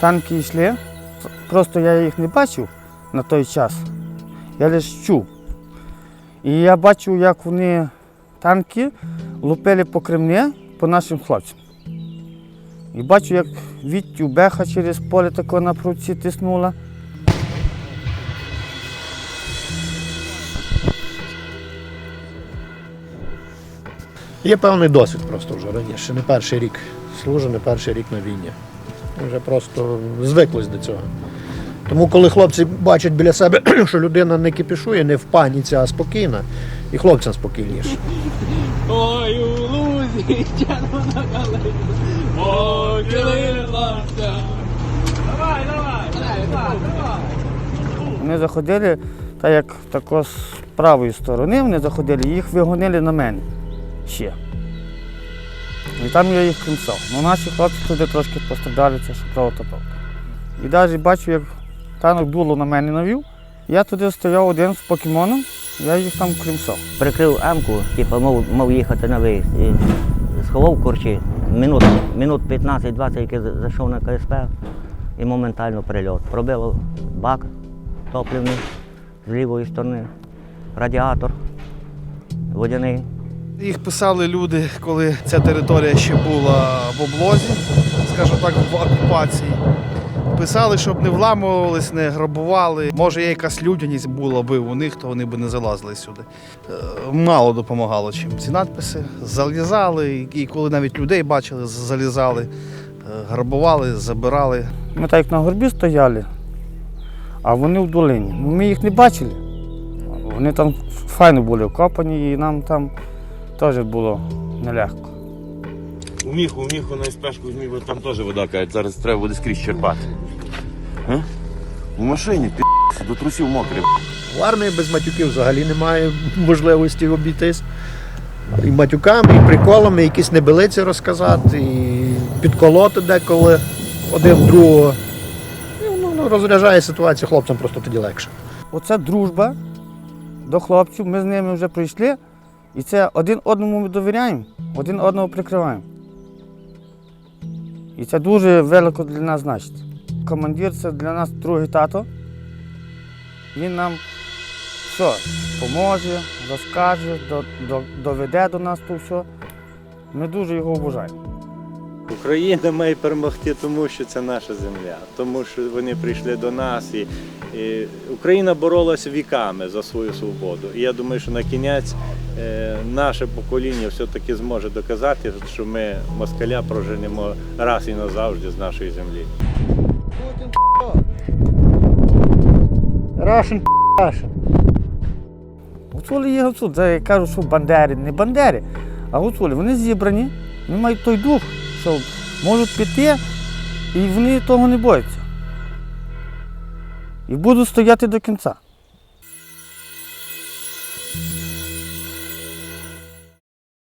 танки йшли. Просто я їх не бачив на той час. Я лише чув. І я бачив, як вони танки лупили по Кремлі по нашим хлопцям. І бачу, як Віттю Беха через поле тако на пруці тиснула. Є певний досвід просто вже раніше. Не перший рік служу, не перший рік на війні. Вже просто звиклись до цього. Тому, коли хлопці бачать біля себе, що людина не кипішує, не в паніці, а спокійна, і хлопцям спокійніше. Ой, у лузі, червона калина. Давай, давай, давай, давай. Вони заходили, так як тако з правої сторони вони заходили, їх вигонили на мене ще. І там я їх кримсав. Ну наші хлопці туди трошки пострадали, це що правда. І навіть бачу, як танок дуло на мене навів. Я туди стояв один з покемоном, я їх там кримсав. прикрив М-ку, типу, мав, мав їхати на виїзд. І сховав корчі. Минут, минут 15-20, який за- зайшов на КСП, і моментально прильот. Пробило бак топливний з лівої сторони, радіатор водяний. Їх писали люди, коли ця територія ще була в облозі, скажімо так, в окупації. Писали, щоб не вламувались, не грабували. Може, якась людяність була би у них, то вони б не залазили сюди. Е, Мало допомагало чим ці надписи. Залізали, і коли навіть людей бачили, залізали, е, грабували, забирали. Ми так на горбі стояли, а вони в долині. Ну, Ми їх не бачили. Вони там файно були окопані, і нам там теж було нелегко. У міху, у міху на спешку візьмі, бо там теж вода каже, зараз треба буде скрізь черпати. А? У машині, пі до трусів мокрий. В армії без матюків взагалі немає можливості обійтись. І матюками, і приколами, якісь небелиці розказати, і підколоти деколи один другого. І, Ну, ну, розряджає ситуацію хлопцям просто тоді легше. Оце дружба до хлопців, ми з ними вже прийшли, і це один одному ми довіряємо, один одного прикриваємо. І це дуже велико для нас значить. Командир це для нас другий тато. Він нам все поможе, розкаже, до- до- доведе до нас то все. Ми дуже його вважаємо. Україна має перемогти, тому що це наша земля, тому що вони прийшли до нас. І, і Україна боролася віками за свою свободу. І я думаю, що на кінець е, наше покоління все-таки зможе доказати, що ми москаля проженемо раз і назавжди з нашої землі. Russian Russian. Гуцули є гуцули. Це я кажу, що бандери, не бандери, а гуцули. Вони зібрані, вони мають той дух, що можуть піти, і вони того не бояться. І будуть стояти до кінця.